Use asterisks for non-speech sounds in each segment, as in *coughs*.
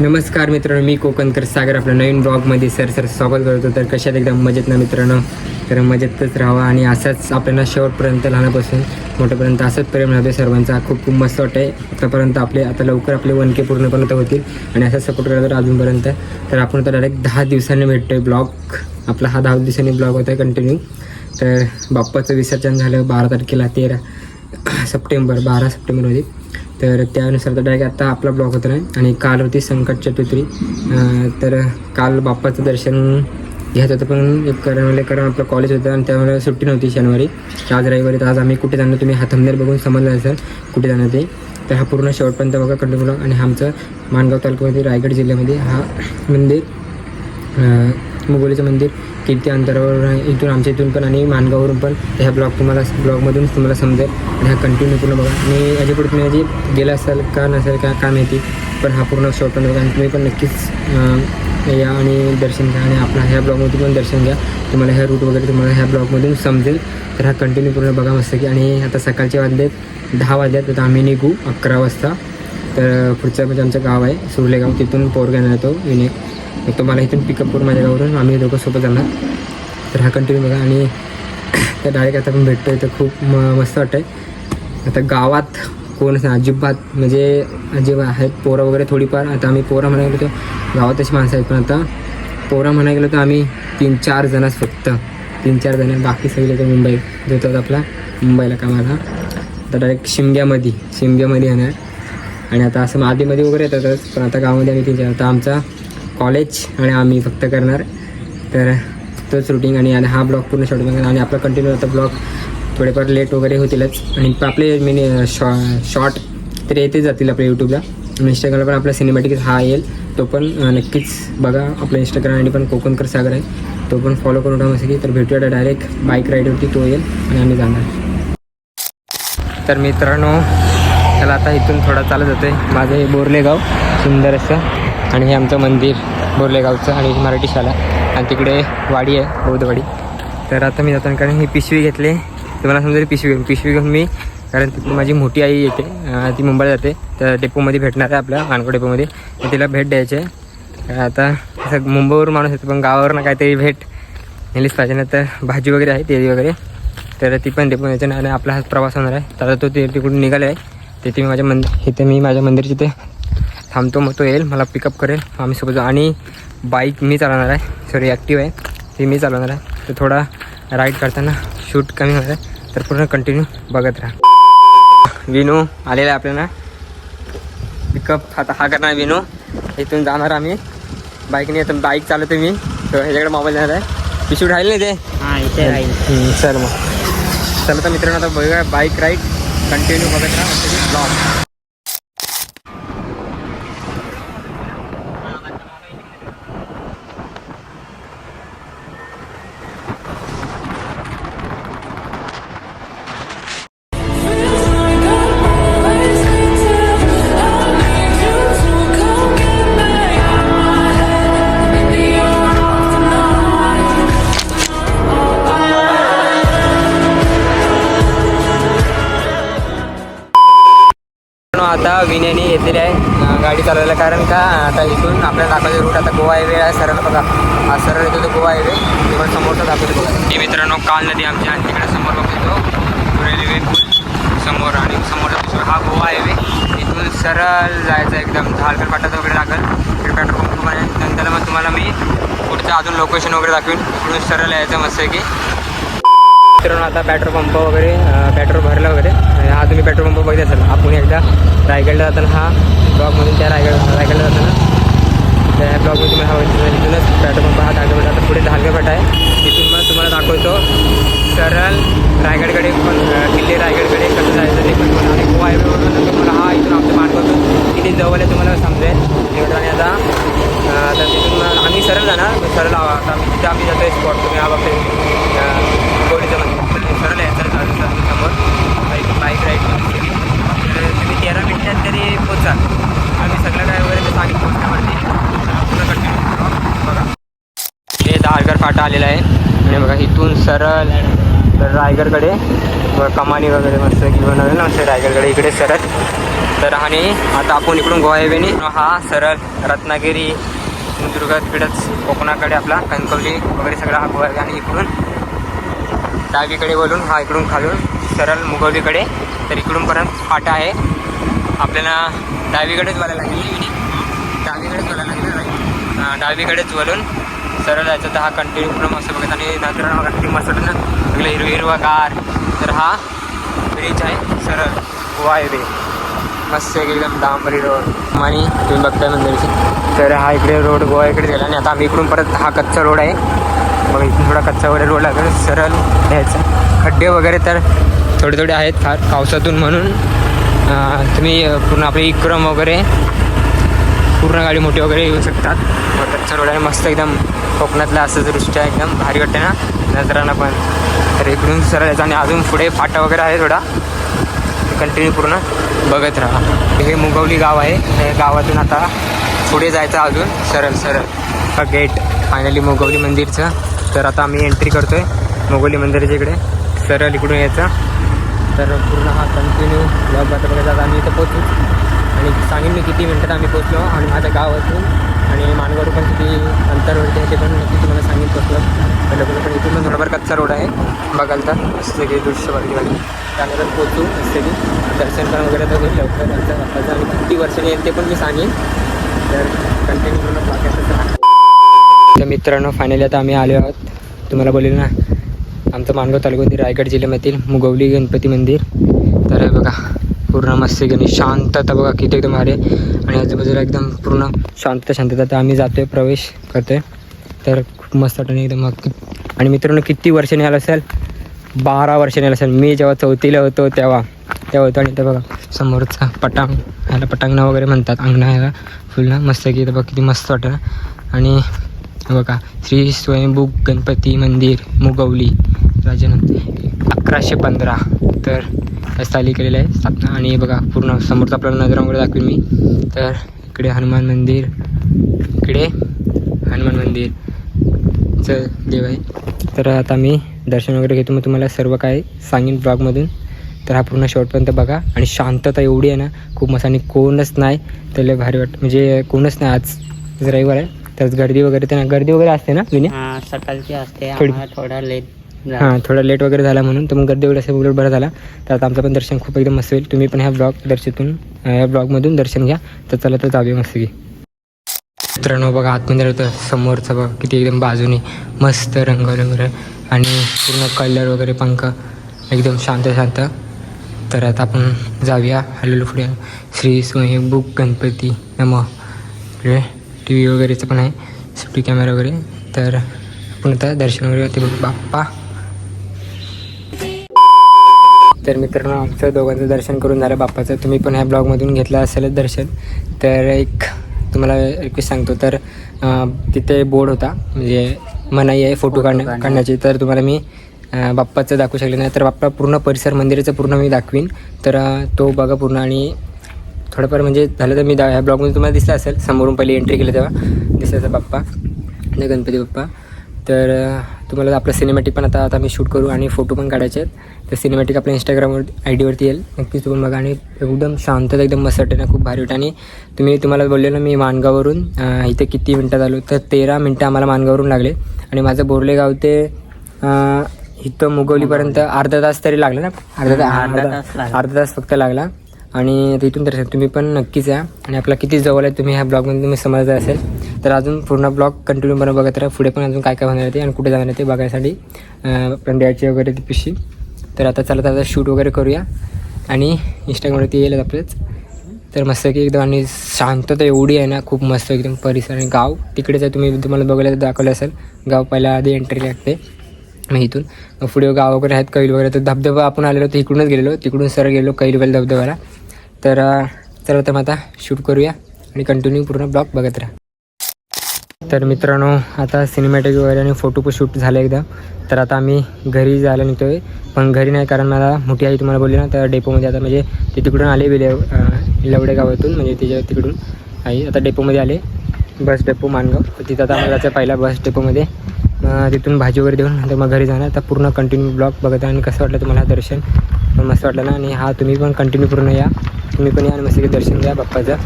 नमस्कार मित्रांनो मी कोकणकर सागर. आपल्या नवीन ब्लॉगमध्ये सर सर स्वागत करतो. तर कशात एकदम मजेत ना मित्रांनो? तर मजेतच राहावा आणि असंच आपल्याला शेवटपर्यंत लहानापासून मोठ्यापर्यंत असंच प्रेम राहतो सर्वांचा. खूप खूप मस्त वाटतं आहे आतापर्यंत आपले आता लवकर आपले वन के पूर्णपर्यंत होतील आणि असा सपोर्ट करत तर अजूनपर्यंत. तर आपण तर डायरेक्ट दहा दिवसांनी भेटतो आहे ब्लॉग आपला हा दहा दिवसांनी ब्लॉग होता कंटिन्यू तर बाप्पाचं विसर्जन झालं बारा तारखेला तेरा सप्टेंबर बारा सप्टेंबरमध्ये तर त्यानुसार तर डायरेक्ट आता आपला ब्लॉग होता नाही. आणि काल होती संकट चतुर्थी. तर काल बाप्पाचं दर्शन घ्यायचं होतं पण एक कारण म्हणजे कारण आपलं कॉलेज होतं आणि त्यामुळे सुट्टी नव्हती शनिवारी. आज रविवारी तर आज आम्ही कुठे जाणार तुम्ही हा थंबनेल बघून समजलं सर कुठे जाणार ते. तर हा पूर्ण शेवटपर्यंत बघा कंटिन्यू ब्लॉग आणि आमचं माणगाव तालुक्यामध्ये रायगड जिल्ह्यामध्ये हा मंदिर मुगोलीचं मंदिर किती अंतरावर आहे. इथून आमच्या इथून पण आणि मानगाववरून पण ह्या ब्लॉग तुम्हाला ब्लॉगमधून तुम्हाला समजेल आणि हा कंटिन्यू पूर्ण बघा. आणि याच्यापुढे तुम्ही याची गेला असाल का नसेल का काय माहिती पण हा पूर्ण शॉर्ट पण बघा. आणि तुम्ही पण नक्कीच या आणि दर्शन घ्या आणि आपला ह्या ब्लॉगमधून पण दर्शन घ्या. तुम्हाला ह्या रूट वगैरे तुम्हाला ह्या ब्लॉगमधून समजेल. तर हा कंटिन्यू पूर्ण बघा मस्त की आणि आता सकाळचे वाजलेत दहा वाजल्यात तर आम्ही निघू अकरा वाजता. तर पुढचं म्हणजे आमचं गाव आहे सुरलेगाव. तिथून पोरगा येतो विनेक. मग तो मला इथून पिकअप करून माझ्या गावावरून आम्ही दोघं सोबत जाणार. तर हा कंटिन्यू बघा आणि *coughs* त्या डायरेक्ट आता पण भेटतो तर खूप म मस्त वाटतं आहे आता गावात कोणच नाही अजिबात म्हणजे अजिबात आहेत पोरं वगैरे थोडीफार. आता आम्ही पोरं म्हणायला गेलो तर गावात तशी माणसं आहेत पण आता पोरं म्हणायला गेलो तर आम्ही तीन चार जणच फक्त. तीन चार जण बाकी सगळे ते मुंबई. जातात आपला मुंबईला कामाला. तर डायरेक्ट शिमग्यामध्ये शिमग्यामध्ये येणार. आणि आता असं आधीमध्ये वगैरे येतातच पण आता गावामध्ये आम्ही तीन चार आता आमचा कॉलेज आणि आम्ही फक्त करणार. तर तोच रुटीन आणि आणि हा ब्लॉग पूर्ण शॉर्ट करणार आणि आपला कंटिन्यू आता ब्लॉग थोडेफार लेट वगैरे होतीलच. आणि आपले मिनी शॉ शॉर्ट तर येते जातील आपल्या यूट्यूबला इंस्टाग्रामला पण आपला सिनेमॅटिक हा येईल. तो पण नक्कीच बघा. आपला इंस्टाग्राम आय डी पण कोकणकर सागर आहे. तो पण फॉलो करून ठेवा की. तर भेटूया डायरेक्ट बाईक राईडवरती तो येईल आणि आम्ही जाणार. तर मित्रांनो त्याला आता इथून थोडा चालत जाते माझं हे बोरले गाव सुंदर असं आणि हे आमचं मंदिर बोरलेगावचं आणि मराठी शाळा. आणि तिकडे वाडी आहे बौद्धवाडी. तर आता मी जाताना कारण ही पिशवी घेतली. तुम्हाला समजा पिशवी घेऊन. पिशवी घेऊन मी कारण तिकडून माझी मोठी आई येते. ती मुंबईला जाते. तर डेपोमध्ये भेटणार आहे आपल्या मानकोड डेपोमध्ये. तर तिला भेट द्यायची आहे. आता असं मुंबईवरून माणूस येतो पण गावावरनं काहीतरी भेट नेलीच पाहिजे. ना तर भाजी वगैरे आहे तेरी वगैरे. तर ती पण डेपो यायची आणि आपला हा प्रवास होणार आहे. तर आता तो ते तिकडून निघाला आहे. तिथे मी माझ्या मंदिर इथे मी माझ्या मंदिरची ते थांबतो मग तो येईल मला पिकअप करेल. आम्ही सोबत आणि बाईक मी चालवणार आहे. सॉरी ॲक्टिव्ह आहे. ती मी चालवणार आहे. तर थोडा राईड करताना शूट कमी होणार आहे. तर पूर्ण कंटिन्यू बघत राहा. विनू आलेला आहे आपल्याला. पिकअप आता हा करणार विनू. इथून जाणार आम्ही. बाईकने आता बाईक चालवतो मी. तर ह्याच्याकडे मोबाईल जाणार आहे. पिशू राहील नाही ते? हा इथे राहील चल मग. चला तर मित्रांनो आता बघूया बाईक राईड कंटिन्यू बघत राहा. ब्लॉग घेतलेली आहे गाडी चालवायला. कारण का आता इथून आपल्याला दाखवायचं रूट आता गोवा हायवे आहे सरळ बघा. हा सरळ येतो तो गोवा हायवे ते समोरचा दाखवतो बघा. मित्रांनो काल नदी आमची आणि तिकडे समोर बघतो रेल्वे समोर आणि समोरचा दुसरा हा गोवा हायवे इथून सरळ जायचं एकदम. झालकर पाटाचा वगैरे लागेल. पेट्रोल पंप तुम्हाला नंतर मग तुम्हाला मी पुढचं अजून लोकेशन वगैरे दाखवीन. इकडून सरळ यायचं मस्त की मित्रांनो आता पेट्रोल पंप वगैरे पेट्रोल भरलं वगैरे. तुम्ही पेट्रोल पंप बघित असाल आपण एकदा रायगडला जाताना हा ब्लॉकमधून त्या रायगड रायगडला जाताना त्या ब्लॉकमध्ये तुम्हाला हा होईल इथूनच पेट्रोल पंप हा दाखवला. आता पुढे धालगेफाटा आहे. तिथून मग तुम्हाला दाखवतो. सरळ रायगडकडे पण किल्ले रायगडकडे कसं जायचं ते पण आणि गोवा हायवेवरून तुम्हाला हा इथून आमचं मानवतो किती जवळ आहे तुम्हाला समजेल. एवढं आणि आता तर तिथून मग आम्ही सरळ जाणार. सरळ आवा आता आम्ही तिथे आम्ही जातो स्पॉट तुम्ही हा बघते गोडीचं मंदिर सरळ यायचं चालू चालू समोर बाईक बाईक राईड तर तुम्ही तेरा तरी पोचाल आम्ही सगळं काय वगैरे ते सांगितलं पोचण्यावरती पुन्हा कंटिन्यू हो, बघा. हे दहागर फाटा आलेला आहे. आणि बघा इथून सरळ तर रायगडकडे कमानी वगैरे मस्त घेऊन आले ना मस्त रायगडकडे इकडे सरळ. तर आणि आता आपण इकडून गोवा हायवेने हा सरळ रत्नागिरी सिंधुदुर्ग तिकडंच कोकणाकडे आपला कणकवली वगैरे सगळा हा गोवा आणि इकडून डावीकडे वळून हा इकडून खालून सरळ मुगवलीकडे. तर इकडून परत फाटा आहे. आपल्याला डावीकडेच वळायला लागेल डावीकडेच वळायला लागेल डावीकडेच वळून सरळ जायचं. तर हा कंटिन्यू पूर्ण मस्त बघत. आणि नंतर बघा किती मस्त ना? सगळं हिरवा कार तर हा ब्रिज आहे सरळ. गोवा हायवे मस्त एक एकदम डांबरी रोड आणि तुम्ही बघताय मंदिरची तर हा इकडे रोड गोवा इकडे गेला. आणि आता आम्ही इकडून परत हा कच्चा रोड आहे. मग इथून थोडा कच्चा वगैरे रोड लागेल सरळ द्यायचा खड्डे वगैरे तर थोडे थोडे आहेत फार. पावसातून म्हणून तुम्ही पूर्ण आपली इक्रम वगैरे पूर्ण गाडी मोठी वगैरे येऊ शकतात. मग कच्चा रोड आहे मस्त एकदम कोकणातला असं दृष्टी आहे एकदम भारी वाटते ना नजरांना पण. तर इकडून सरळ यायचं आणि अजून पुढे फाटा वगैरे आहे थोडा. कंटिन्यू पूर्ण बघत राहा. हे मुगवली गाव आहे. गावातून आता पुढे जायचं अजून सरळ सरळ. गेट फायनली मुगवली मंदिरचं. तर आता आम्ही एंट्री करतोय मुगवली मंदिराच्या इकडे. सरळ इकडून यायचं. तर पूर्ण हा कंटिन्यू ब्लॉग बघत बघत आता आम्ही इथं पोचू आणि सांगेन मी किती मिनटात आम्ही पोचलो आणि माझ्या गावातून आणि मानगड पण किती अंतरवरती आहे ते पण नक्की तुम्हाला सांगेन पोचलो पहिलं पण इथून थोडाफार कच्चा रोड आहे. बघाल तर मस्त की दृश्य बघली पाहिजे त्यानंतर पोचू मस्त की दर्शन पण वगैरे तर होईल लवकर. आमच्या आणि किती वर्षाने येईल ते पण मी सांगेन. तर कंटिन्यू पूर्ण बाकीचं तर मित्रांनो फायनली आता आम्ही आलो आहोत. तुम्हाला बोलेल ना आमचं मानगाव तालुक्यातील रायगड जिल्ह्यामधील मुगवली गणपती मंदिर. तर हे बघा पूर्ण मस्त गणेश शांतता बघा किती एकदम भारी आहे. आणि आजूबाजूला एकदम पूर्ण शांतता शांतता. तर आम्ही जातोय प्रवेश करतोय. तर खूप मस्त वाटतं एकदम मग आणि मित्रांनो किती वर्ष आलं असेल? बारा वर्षांनी आलं असेल. मी जेव्हा चौथीला होतो तेव्हा तेव्हा होतो. आणि ते बघा समोरचा पटांग ह्याला पटांगणा वगैरे म्हणतात. अंगणा ह्याला फुलना मस्त की बघा किती मस्त वाटतं. आणि बघा श्री स्वयंभू गणपती मंदिर मुगवली. राजनंद अकराशे पंधरा. तर स्थाली केलेलं आहे स्थापना. आणि हे बघा पूर्ण समोरचा आपल्याला नजरा वगैरे मी. तर इकडे हनुमान मंदिर इकडे हनुमान मंदिरचं देव आहे. तर आता मी दर्शन वगैरे घेतो. मग तुम्हाला सर्व काय सांगेन ब्लॉगमधून. तर हा पूर्ण शेवटपर्यंत बघा. आणि शांतता एवढी आहे ना खूप मस्त. आणि कोणच नाही तर लय भारी वाटतं. म्हणजे कोणच नाही. आज रविवार आहे. तर गर्दी वगैरे तर गर्दी वगैरे असते ना विनी सकाळची असते. थोडा लेट हां थोडा लेट वगैरे झाला म्हणून तर मग गर्दी वगैरे असेल बरं झाला. तर आता आमचं पण दर्शन खूप एकदम मस्त होईल. तुम्ही पण ह्या ब्लॉग दर्शनतून ह्या ब्लॉगमधून दर्शन घ्या. तर चला तर जाऊया मस्त की मित्रांनो बघा आतमध्ये होतं समोरचं बघा किती एकदम बाजूने मस्त रंग वगैरे आणि पूर्ण कलर वगैरे पंख एकदम शांत शांत. तर आता आपण जाऊया हल्लो पुढे. श्री स्वयंभू गणपती नम. इकडे टी व्ही वगैरेचं पण आहे सुट्टी कॅमेरा वगैरे. तर आपण आता दर्शन वगैरे ते बाप्पा. तर मित्रांनो आमचं दोघांचं दर्शन करून झालं. बाप्पाचं तुम्ही पण ह्या ब्लॉगमधून घेतलं असेलच दर्शन. तर एक तुम्हाला रिक्वेस्ट सांगतो. तर तिथे बोर्ड होता. म्हणजे मनाई आहे फोटो काढण्या काढण्याची. तर तुम्हाला मी बाप्पाचं दाखवू शकले नाही. तर बाप्पा पूर्ण परिसर मंदिराचं पूर्ण मी दाखवीन. तर तो बघा पूर्ण आणि थोडंफार म्हणजे झालं तर मी दा ह्या ब्लॉगमध्ये तुम्हाला दिसलं असेल. समोरून पहिली एंट्री केली तेव्हा. दिसायचा बाप्पा. गणपती बाप्पा. तर तुम्हाला आपलं सिनेमॅटिक पण आता आता मी शूट करू आणि फोटो पण काढायचे आहेत. तर सिनेमॅटिक आपल्या इंस्टाग्रामवर आय डीवरती येईल. नक्कीच तुम्ही बघा आणि एकदम शांतता एकदम मस्त वाटेल ना खूप भारी वाटतं. आणि तुम्ही तुम्हाला बोलले ना मी माणगावरून इथे किती मिनटात आलो? तर तेरा मिनटं आम्हाला माणगावरून लागले. आणि माझं बोरले गाव ते इथं मुगवलीपर्यंत अर्धा तास तरी लागला ना? अर्धा अर्धा अर्धा तास लागला. अर्धा तास फक्त लागला. आणि तिथून तर तुम्ही पण नक्कीच या. आणि आपला किती जवळ आहे तुम्ही ह्या ब्लॉगमध्ये तुम्ही समजलं असेल. तर अजून पूर्ण ब्लॉग कंटिन्यू बनवून बघत राहा. पुढे पण अजून काय काय होणार आहे ते आणि कुठे जाणार आहे ते बघायसाठी अं, आपण द्यायची वगैरे ती पिशी. तर आता चला आता शूट वगैरे करूया. आणि इंस्टाग्रामवरती येईल आपलेच. तर मस्त की एकदम आणि शांतता एवढी आहे ना खूप मस्त एकदम परिसर आणि गाव. तिकडे जर तुम्ही तुम्हाला बघायला तर दाखवलं असेल गाव पहिला आधी एंट्री लागते. मग इथून. मग पुढे गाव वगैरे आहेत कैल वगैरे. तर धबधबा आपण आलेलो तर इकडूनच गेलेलो. तिकडून सर गेलो कैलवेल धबधब्याला. तर चला तर मग आता शूट करूया आणि कंटिन्यू पूर्ण ब्लॉग बघत राहा. तर मित्रांनो आता सिनेमॅटिक वगैरे आणि फोटो पण शूट झालं एकदा. तर आता आम्ही घरी जायला निघतोय. पण घरी नाही कारण मला मोठी आई तुम्हाला बोलली ना तर डेपोमध्ये आता म्हणजे ते तिकडून आले विले लवडे गावातून म्हणजे तिच्या तिकडून आई आता डेपोमध्ये आले. Bus depot Mangaon. तर तिथं आता आम्हाला जायचं आहे पहिला बस डेपोमध्ये मग तिथून भाजी वगैरे देऊन नंतर मग घरी जाणार. आता पूर्ण कंटिन्यू ब्लॉग बघत आहे आणि कसं वाटलं तुम्हाला दर्शन? पण मस्त वाटलं ना आणि हा तुम्ही पण कंटिन्यू पूर्ण या. तुम्ही पण या आणि मस्त दर्शन द्या बाप्पाचं.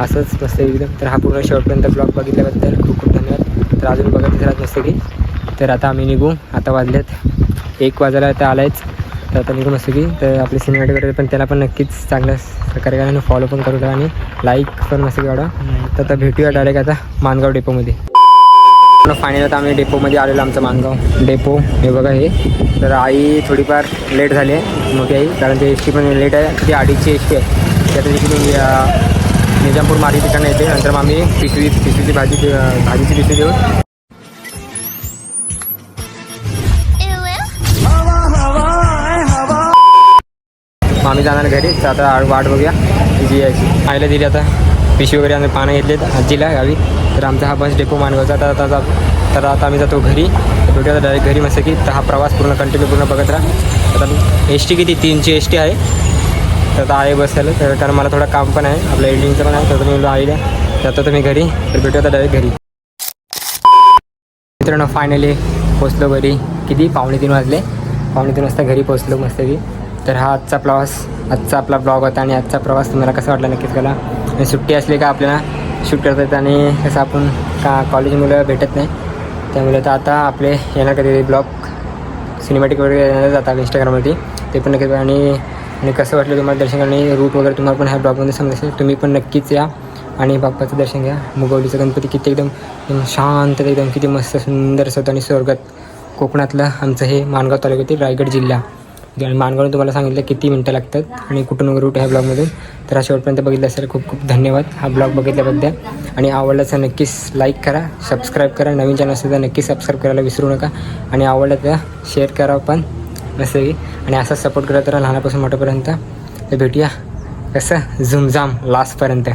असंच मस्त एकदम. तर हा पूर्ण शेवटपर्यंत ब्लॉग बघितल्याबद्दल खूप खूप धन्यवाद. तर अजून बघत राहत मस्त की. तर आता आम्ही निघू. आता वाजलेत एक वाजायला आता आलायच. तर आता निघू मस्त की. तर आपले सिनेमॅटिक वगैरे पण त्याला पण नक्कीच चांगल्या प्रकारे करा आणि फॉलो पण करू द्या आणि लाईक पण मस्त की वाढवा. तर आता भेटूया डायरेक्ट आता मानगाव डेपोमध्ये फायनल आता आम्ही डेपोमध्ये आलेलो आमचं मानगाव डेपो हे बघा हे. तर आई थोडीफार लेट झाली आहे. मोठी आई. कारण ते एस टी पण लेट आहे. ती अडीचची एस टी आहे त्यात तिकडून निजामपूर मारी ठिकाणी येते नंतर मग आम्ही पिशवी पिशवीची भाजी भाजीची पिशवी देऊ आम्ही जाणार घरी. तर आता वाट बघूया. जी यायची आईला दिली आता. पिशवी वगैरे आम्ही पानं घेतलेत. आजीला गावी. तर आमचा हा बस डेपो मानगावचा तर आता जा- तर आता आम्ही जातो घरी. भेटूया आता डायरेक्ट घरी मस्त की. तर हा प्रवास पूर्ण कंटिन्यू पूर्ण बघत राहा. आता एस टी किती? तीनची एस टी आहे. तर आता आहे बसायला तर कारण मला थोडं काम पण आहे. आपलं एडिटिंगचं पण आहे. तर तुम्ही म्हणलो आईला जातो तुम्ही घरी. तर भेटू आता डायरेक्ट घरी. मित्रांनो फायनली पोचलो घरी. किती? पावणे तीन वाजले. पावणे तीन वाजता घरी पोचलो मस्तकी तर हा आजचा प्रवास आजचा आपला ब्लॉग होता आणि आजचा प्रवास तुम्हाला कसा वाटला नक्कीच करा आणि सुट्टी असली का आपल्याला? शूट करता येतं आणि कसं आपण का कॉलेज मुलं भेटत नाही. त्यामुळे तर आता आपले येणार कधी ब्लॉग सिनेमॅटिक वगैरे येणार जातात इंस्टाग्रामवरती ते पण नक्की आणि आणि कसं वाटलं तुम्हाला दर्शन करणे रूट वगैरे तुम्हाला पण ह्या ब्लॉगमध्ये समजत असेल. तुम्ही पण नक्कीच या आणि बाप्पाचं दर्शन घ्या. मुगवलीचं गणपती किती एकदम शांत एकदम किती मस्त सुंदर असं होतं आणि स्वर्गात कोकणातलं आमचं हे माणगाव तालुक्यातील रायगड जिल्हा. आणि माणगावून तुम्हाला सांगितलं किती मिनटं लागतात आणि कुठून वगैरे रूट ह्या ब्लॉगमधून. तर हा शेवटपर्यंत बघितलं असेल खूप खूप धन्यवाद. हा ब्लॉग बघितल्याबद्दल. आणि आवडला तर नक्कीच लाईक करा सबस्क्राईब करा. नवीन चॅनल असेल तर नक्कीच सबस्क्राईब करायला विसरू नका. आणि आवडलं तर शेअर करा पण. असं आणि असाच सपोर्ट करत राहा लहानापासून मोठ्यापर्यंत. तर भेटूया कसं? झुमझाम लास्टपर्यंत